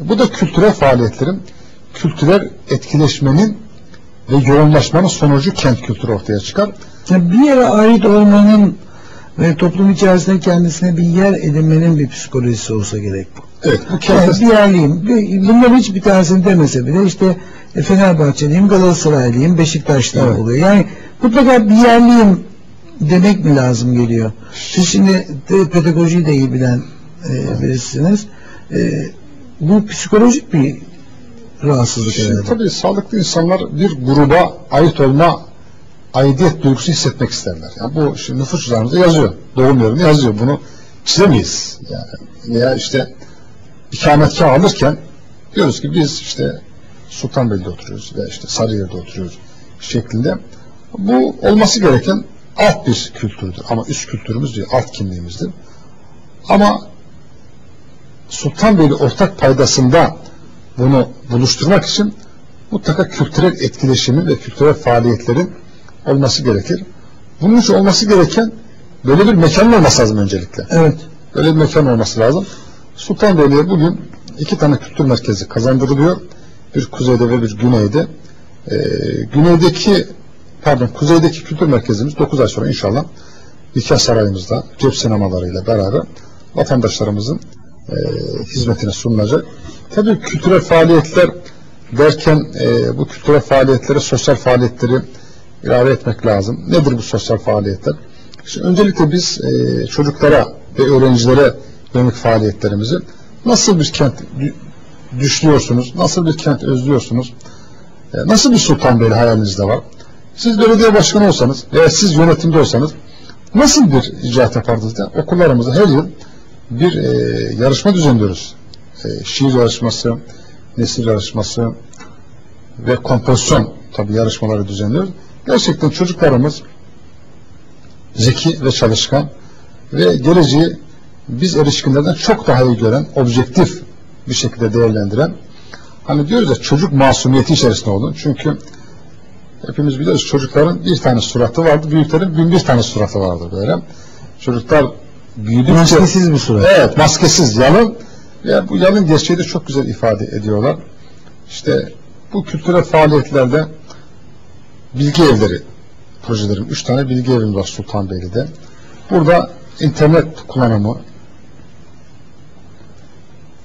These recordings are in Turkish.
Bu da kültürel faaliyetlerin, kültürel etkileşmenin ve yoğunlaşmanın sonucu kent kültürü ortaya çıkar. Yani bir yere ait olmanın ve toplum içerisinde kendisine bir yer edinmenin bir psikolojisi olsa gerek bu. Evet, bu Yani kent bir yerliyim. Bunların hiçbir tanesini demese bile işte e, Fenerbahçeliyim, Galatasaraylıyım, Beşiktaş'tan Evet. oluyor. Yani mutlaka bir yerliyim demek mi lazım geliyor? Siz şimdi de, pedagojiyi de iyi bilen e, birisiniz. E, bu psikolojik bir rahatsızlık Şimdi herhalde. tabii sağlıklı insanlar bir gruba ait olma aidiyet duygusu hissetmek isterler. Yani bu şimdi nüfus cüzdanımızda yazıyor. Doğum yerinde yazıyor. Bunu çizemeyiz. Yani veya işte ikametgah alırken diyoruz ki biz işte Sultanbeyli'de oturuyoruz veya işte Sarıyer'de oturuyoruz şeklinde. Bu olması gereken alt bir kültürdür. Ama üst kültürümüz değil, alt kimliğimizdir. Ama Sultanbeyli ortak paydasında bunu buluşturmak için mutlaka kültürel etkileşimin ve kültürel faaliyetlerin olması gerekir. Bunun için olması gereken böyle bir mekanın olması lazım öncelikle. Evet. Böyle bir mekan olması lazım. Sultanbeyli'ye bugün iki tane kültür merkezi kazandırılıyor. Bir kuzeyde ve bir güneyde. Ee, güneydeki pardon kuzeydeki kültür merkezimiz 9 ay sonra inşallah nikah sarayımızda cep sinemalarıyla beraber vatandaşlarımızın e, hizmetine sunulacak. Tabii kültürel faaliyetler derken e, bu kültürel faaliyetlere sosyal faaliyetleri ilave etmek lazım. Nedir bu sosyal faaliyetler? Şimdi öncelikle biz e, çocuklara ve öğrencilere yönelik faaliyetlerimizi nasıl bir kent dü- düşlüyorsunuz, nasıl bir kent özlüyorsunuz, e, nasıl bir Sultanbeyli hayalinizde var? Siz belediye başkanı olsanız veya siz yönetimde olsanız nasıl bir icraat yapardınız diye okullarımızda her yıl bir e, yarışma düzenliyoruz. E, şiir yarışması, nesil yarışması ve kompozisyon tabi yarışmaları düzenliyoruz. Gerçekten çocuklarımız zeki ve çalışkan ve geleceği biz erişkinlerden çok daha iyi gören, objektif bir şekilde değerlendiren hani diyoruz ya çocuk masumiyeti içerisinde olun. Çünkü hepimiz biliyoruz çocukların bir tane suratı vardır, büyüklerin bin bir tane suratı vardır böyle. Çocuklar büyüdükçe Maskesiz bir surat. Evet, maskesiz, yalın. Ve bu yalın gerçeği de çok güzel ifade ediyorlar. İşte bu kültürel faaliyetlerde bilgi evleri projelerim. Üç tane bilgi evim var Sultanbeyli'de. Burada internet kullanımı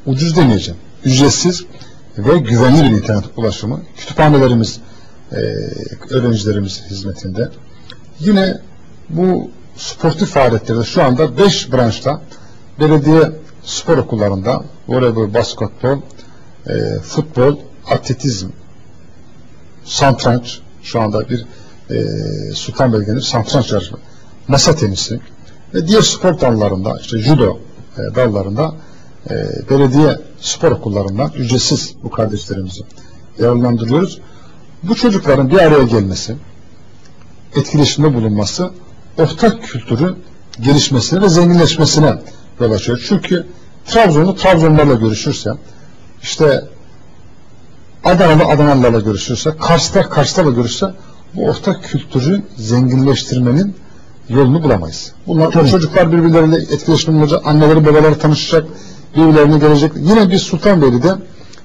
ucuz demeyeceğim. Ücretsiz ve güvenli bir internet ulaşımı. Kütüphanelerimiz e, öğrencilerimiz hizmetinde. Yine bu sportif faaliyetlerde şu anda 5 branşta belediye spor okullarında voleybol, basketbol, e, futbol, atletizm, satranç şu anda bir e, Sultanbeyli'de satranç yarışma, masa tenisi ve diğer spor dallarında işte judo e, dallarında e, belediye spor okullarından ücretsiz bu kardeşlerimizi yararlandırıyoruz. Bu çocukların bir araya gelmesi, etkileşimde bulunması ortak kültürü gelişmesine ve zenginleşmesine yol açıyor. Çünkü Trabzonlu Trabzonlarla görüşürse, işte Adanalı Adanalılarla görüşürse, Kars'ta Kars'ta görüşse bu ortak kültürü zenginleştirmenin yolunu bulamayız. Bunlar Tabii. çocuklar birbirleriyle etkileşim olacak, anneleri babaları tanışacak, birbirlerine gelecek. Yine biz Sultanbeyli'de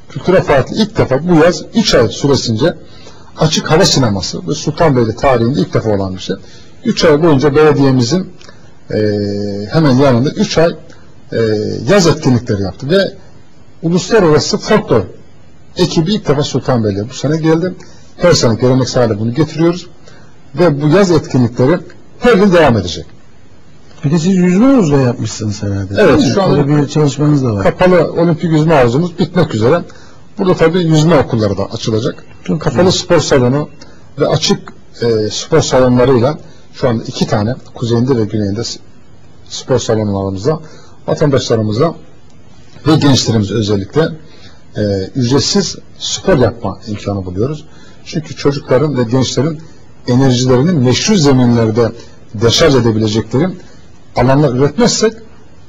kültüre farklı ilk defa bu yaz 3 ay süresince açık hava sineması ve Sultanbeyli tarihinde ilk defa olan bir şey. 3 ay boyunca belediyemizin e, hemen yanında 3 ay e, yaz etkinlikleri yaptı ve uluslararası folklor ekibi ilk defa Sultanbeyli'ye bu sene geldi. Her sene geleneksel hale bunu getiriyoruz ve bu yaz etkinlikleri her yıl devam edecek. Bir de siz yüzme havuzu da yapmışsınız herhalde. Evet, şu anda- bir çalışmanız da var. Kapalı olimpik yüzme havuzumuz bitmek üzere. Burada tabii yüzme okulları da açılacak. Çok Kapalı spor salonu ve açık e, spor salonlarıyla şu anda iki tane kuzeyinde ve güneyinde spor salonlarımızda vatandaşlarımıza ve gençlerimiz özellikle e, ücretsiz spor yapma imkanı buluyoruz. Çünkü çocukların ve gençlerin enerjilerinin meşru zeminlerde deşarj edebilecekleri alanlar üretmezsek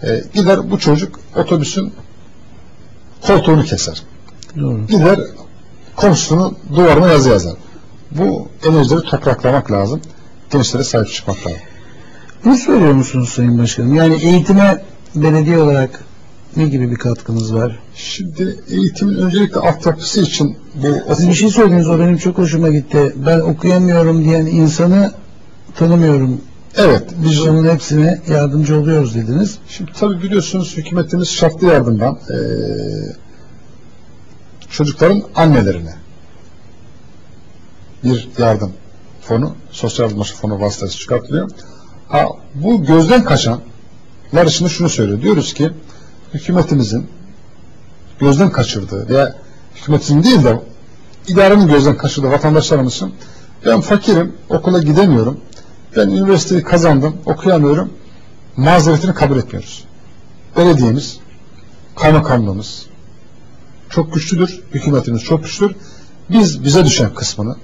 e, gider bu çocuk otobüsün koltuğunu keser. Doğru. Gider komşusunun duvarına yazı yazar. Bu enerjileri topraklamak lazım. Gençlere sahip çıkmak lazım. Ne söylüyor musunuz Sayın Başkanım? Yani eğitime belediye olarak ne gibi bir katkınız var? Şimdi eğitimin öncelikle altyapısı için bu bir şey söylediniz o benim çok hoşuma gitti. Ben okuyamıyorum diyen insanı tanımıyorum. evet Biz onun hepsine yardımcı oluyoruz dediniz. Şimdi tabii biliyorsunuz hükümetimiz şartlı yardımdan eee, çocukların annelerine bir yardım fonu, sosyal yardımlaşma fonu vasıtası çıkartılıyor. Ha, bu gözden kaçanlar için şunu söylüyor. Diyoruz ki hükümetimizin gözden kaçırdığı veya hükümetimizin değil de idarenin gözden kaçırdığı vatandaşlarımız için ben fakirim, okula gidemiyorum, ben üniversiteyi kazandım, okuyamıyorum, mazeretini kabul etmiyoruz. Belediyemiz, kaymakamlığımız çok güçlüdür, hükümetimiz çok güçlüdür. Biz bize düşen kısmını,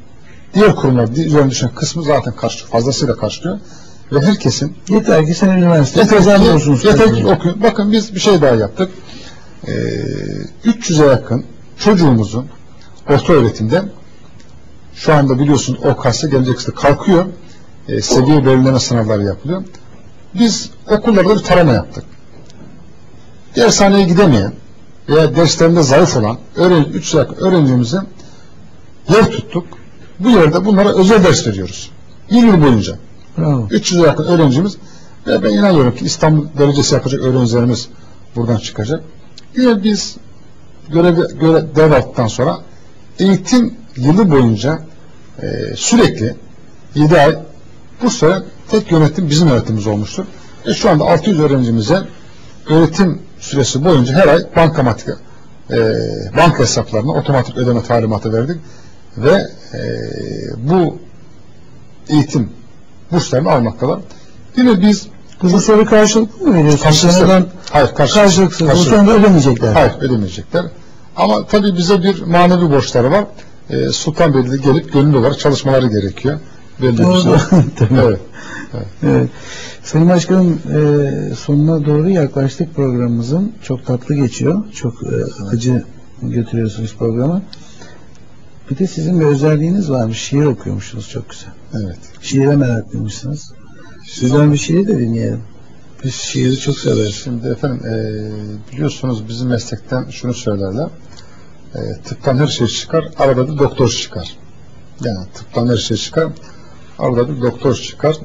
diğer kurumlar üzerine düşen kısmı zaten karşılıyor, fazlasıyla karşılıyor. Ve herkesin Yeter ki sen üniversite yeter kazanıyorsun. ki, yeter ki okuyun. Bakın biz bir şey daha yaptık. Ee, 300'e yakın çocuğumuzun orta öğretimde şu anda biliyorsunuz OKS gelecek işte kalkıyor. Ee, seviye belirleme sınavları yapılıyor. Biz okullarda bir tarama yaptık. Dershaneye gidemeyen veya derslerinde zayıf olan öğrenci, 300'e yakın öğrencimizi yer tuttuk. Bu yerde bunlara özel ders veriyoruz. Bir yıl boyunca. Bravo. 300'e yakın öğrencimiz ve ben inanıyorum ki İstanbul derecesi yapacak öğrencilerimiz buradan çıkacak. Yine biz görev, görev dev aldıktan sonra eğitim yılı boyunca e, sürekli 7 ay bu sene tek yönetim bizim yönetimimiz olmuştur. Ve şu anda 600 öğrencimize öğretim süresi boyunca her ay bankamatik e, banka hesaplarına otomatik ödeme talimatı verdik ve e, bu eğitim burslarını almaktalar. Yine biz Bu soru karşılıklı mı veriyorsun? Karşılıksız. Sonradan hayır karşılıksız. karşılıksız. Bu sonra ödemeyecekler. Hayır ödemeyecekler. Ama tabii bize bir manevi borçları var. E, Sultanbeyli'de gelip gönüllü olarak çalışmaları gerekiyor. Belli Doğru. süre. Tamam. evet. Evet. Sayın Başkanım e, sonuna doğru yaklaştık programımızın. Çok tatlı geçiyor. Çok e, acı götürüyorsunuz programı. Bir de sizin bir özelliğiniz varmış. Şiir okuyormuşsunuz çok güzel. Evet. Şiire meraklıymışsınız. Sizden bir şiir de dinleyelim. Biz şiiri çok severiz. Şimdi efendim e, biliyorsunuz bizim meslekten şunu söylerler. E, tıptan her şey çıkar, arada bir doktor çıkar. Yani tıptan her şey çıkar, arada bir doktor çıkar.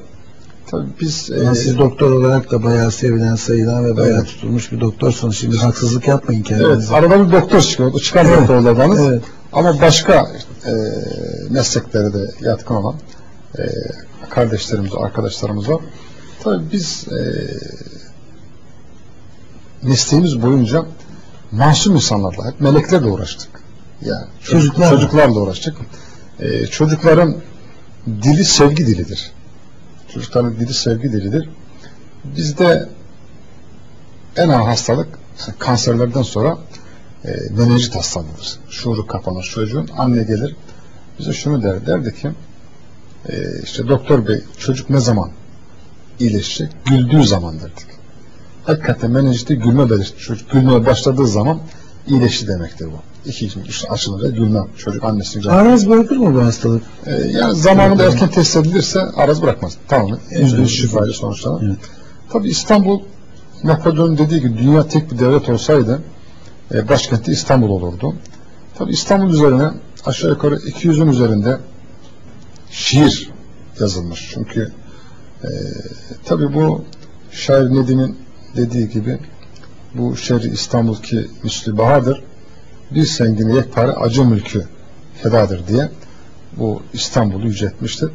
Tabii biz e, siz doktor olarak da bayağı sevilen, sayılan ve bayağı Evet. tutulmuş bir doktorsunuz. Şimdi haksızlık yapmayın evet, kendinize. arada bir doktor çıkıyor. O çıkar Evet. doktorlardanız. Evet. Ama başka e, mesleklere de yatkın olan e, kardeşlerimiz, arkadaşlarımız var. Tabii biz e, mesleğimiz boyunca masum insanlarla, hep meleklerle uğraştık. Yani çocuk- Çocuklarla. çocuklarla uğraştık. E, çocukların dili sevgi dilidir. Çocukların dili sevgi dilidir. Bizde en ağır hastalık kanserlerden sonra e, menenjit hastalığıdır. Şuuru kapanır çocuğun. Anne gelir bize şunu der, derdi ki e, işte doktor bey çocuk ne zaman iyileşecek? Güldüğü zaman derdik. Hakikaten menenjiti gülme belirti. Çocuk gülmeye başladığı zaman iyileşti demektir bu. İki gün işte açılınca gülme. Çocuk annesini. Aranız bırakır mı bu hastalık? E, yani zamanında erken test edilirse araz bırakmaz. Tamam. Yüzde yüz şifayla sonuçlanır. Evet. Tabii İstanbul Napolyon'un dediği gibi dünya tek bir devlet olsaydı e, başkenti İstanbul olurdu. Tabii İstanbul üzerine aşağı yukarı 200'ün üzerinde şiir yazılmış. Çünkü e, tabii bu şair Nedim'in dediği gibi bu şehri İstanbul ki müslü bahadır bir sengini yekpare acı mülkü fedadır diye bu İstanbul'u yüceltmiştir.